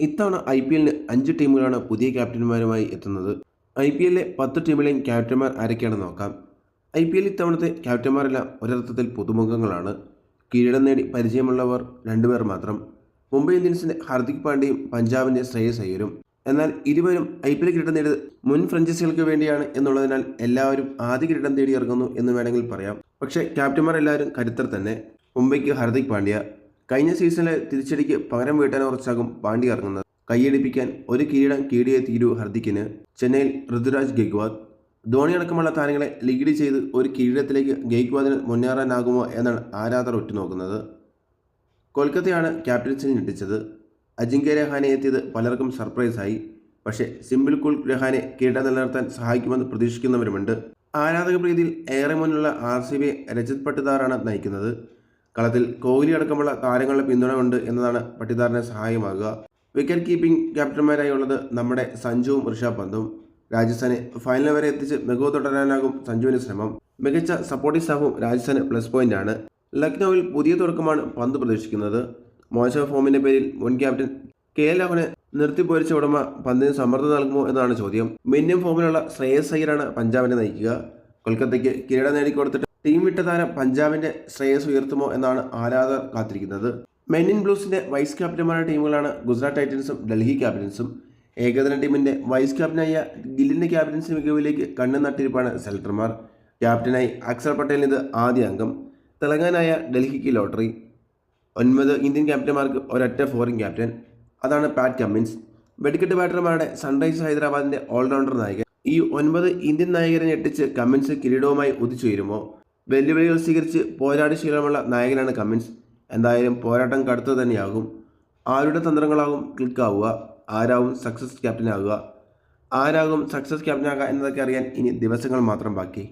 ഇത്തവണ I P എല്ലിന് അഞ്ച് ടീമുകളാണ് പുതിയ ക്യാപ്റ്റന്മാരുമായി എത്തുന്നത്. ഐ പി എല്ലിലെ പത്ത് ടീമിലെയും ക്യാപ്റ്റന്മാർ ആരൊക്കെയാണെന്ന് നോക്കാം. ഐ പി എൽ ഇത്തവണത്തെ ക്യാപ്റ്റന്മാരെല്ലാം ഒരർത്ഥത്തിൽ പുതുമുഖങ്ങളാണ്. കിരീടം നേടി പരിചയമുള്ളവർ രണ്ടുപേർ മാത്രം. മുംബൈ ഇന്ത്യൻസിന്റെ ഹാർദിക് പാണ്ഡ്യയും പഞ്ചാബിന്റെ ശ്രേയസ് അയ്യരും. എന്നാൽ ഇരുവരും ഐ പി എൽ കിരീടം നേടിയത് മുൻ ഫ്രഞ്ചൈസികൾക്ക് വേണ്ടിയാണ് എന്നുള്ളതിനാൽ എല്ലാവരും ആദ്യ കിരീടം തേടി ഇറങ്ങുന്നു എന്ന് വേണമെങ്കിൽ പറയാം. പക്ഷേ ക്യാപ്റ്റന്മാർ എല്ലാവരും കരുത്തർ തന്നെ. മുംബൈക്ക് ഹാർദിക് പാണ്ഡ്യ കഴിഞ്ഞ സീസണിലെ തിരിച്ചടിക്ക് പകരം വീട്ടാൻ ഉറച്ചാകും പാണ്ഡ്യ ഇറങ്ങുന്നത്. കൈയടിപ്പിക്കാൻ ഒരു കിരീടം കീടിയെ തീരൂ ഹർദിക്കിന് ചെന്നൈയിൽ ഋതുരാജ് ഗെയ്ക്വാദ്. ധോണി അടക്കമുള്ള താരങ്ങളെ ലീഡ് ചെയ്ത് ഒരു കിരീടത്തിലേക്ക് ഗെയ്ക്വാദിന് മുന്നേറാനാകുമോ എന്നാണ് ആരാധകർ ഉറ്റുനോക്കുന്നത്. കൊൽക്കത്തയാണ് ക്യാപ്റ്റൻസിൽ ഞെട്ടിച്ചത്. അജിങ്ക്യ രഹാനെ എത്തിയത് പലർക്കും സർപ്രൈസായി. പക്ഷേ സിമ്പിൾ കുൽ രഹാനെ കിരീടം നിലനിർത്താൻ സഹായിക്കുമെന്ന് പ്രതീക്ഷിക്കുന്നവരുമുണ്ട്. ആരാധക പ്രീതിയിൽ ഏറെ മുന്നിലുള്ള ആർ സി ബി രജത് പട്ടിദാറാണ് നയിക്കുന്നത്. കളത്തിൽ കോഹ്ലി അടക്കമുള്ള താരങ്ങളുടെ പിന്തുണ ഉണ്ട് എന്നതാണ് പട്ടിദാറിനെ സഹായമാകുക. വിക്കറ്റ് കീപ്പിംഗ് ക്യാപ്റ്റന്മാരായുള്ളത് നമ്മുടെ സഞ്ജുവും ഋഷഭ് പന്തും. രാജസ്ഥാനെ ഫൈനൽ വരെ എത്തിച്ച് മികവ് തുടരാനാകും സഞ്ജുവിന് ശ്രമം. മികച്ച സപ്പോർട്ടിംഗ് സ്റ്റാഫും രാജസ്ഥാന് പ്ലസ് പോയിന്റ് ആണ്. ലക്നൌവിൽ പുതിയ തുടക്കമാണ് പന്ത് പ്രതീക്ഷിക്കുന്നത്. മോശം ഫോമിന്റെ പേരിൽ മുൻ ക്യാപ്റ്റൻ കെ എൽ രാഹുലിനെ നിർത്തിപ്പോരിച്ച ഉടമ പന്തിന് സമ്മർദ്ദം നൽകുമോ എന്നാണ് ചോദ്യം. മിന്യം ഫോമിലുള്ള ശ്രേയസ് അയ്യരാണ് പഞ്ചാബിനെ നയിക്കുക. കൊൽക്കത്തയ്ക്ക് കിരീടം നേടിക്കൊടുത്തിട്ട് ടീം വിട്ട താരം പഞ്ചാബിന്റെ ശ്രേയസ് ഉയർത്തുമോ എന്നാണ് ആരാധകർ കാത്തിരിക്കുന്നത്. മെൻ ഇൻ ബ്ലൂസിന്റെ വൈസ് ക്യാപ്റ്റന്മാരായ ടീമുകളാണ് ഗുജറാത്ത് ടൈറ്റൻസും ഡൽഹി ക്യാപിറ്റൽസും ഏകദിന ടീമിന്റെ വൈസ് ക്യാപ്റ്റനായ ഗില്ലിന്റെ ക്യാപ്റ്റൻസി മികവിലേക്ക് കണ്ണു നട്ടിരിപ്പാണ് സെലക്ടർമാർ. ക്യാപ്റ്റനായി അക്സർ പട്ടേലിന് ഇത് ആദ്യ അംഗം. തിളങ്ങാനായ ഡൽഹിക്ക് ലോട്ടറി. ഒൻപത് ഇന്ത്യൻ ക്യാപ്റ്റന്മാർക്ക് ഒരൊറ്റ ഫോറിൻ ക്യാപ്റ്റൻ അതാണ് പാറ്റ് കമ്മിൻസ് വെടിക്കെട്ട് ബാറ്റർമാരുടെ സൺറൈസ് ഹൈദരാബാദിന്റെ ഓൾറൗണ്ടർ നായകൻ. ഈ ഒൻപത് ഇന്ത്യൻ നായകരെ ഞെട്ടിച്ച് കമ്മിൻസ് കിരീടവുമായി ഉദിച്ചുയരുമോ വെല്ലുവിളികൾ സ്വീകരിച്ച് പോരാടി ശീലമുള്ള നായകനാണ് കമ്മിൻസ്. എന്തായാലും പോരാട്ടം കടുത്തു തന്നെയാകും. ആരുടെ തന്ത്രങ്ങളാകും ക്ലിക്ക് ആവുക ആരാകും സക്സസ് ക്യാപ്റ്റനാകുക. ആരാകും സക്സസ് ക്യാപ്റ്റനാകുക എന്നതൊക്കെ അറിയാൻ ഇനി ദിവസങ്ങൾ മാത്രം ബാക്കി.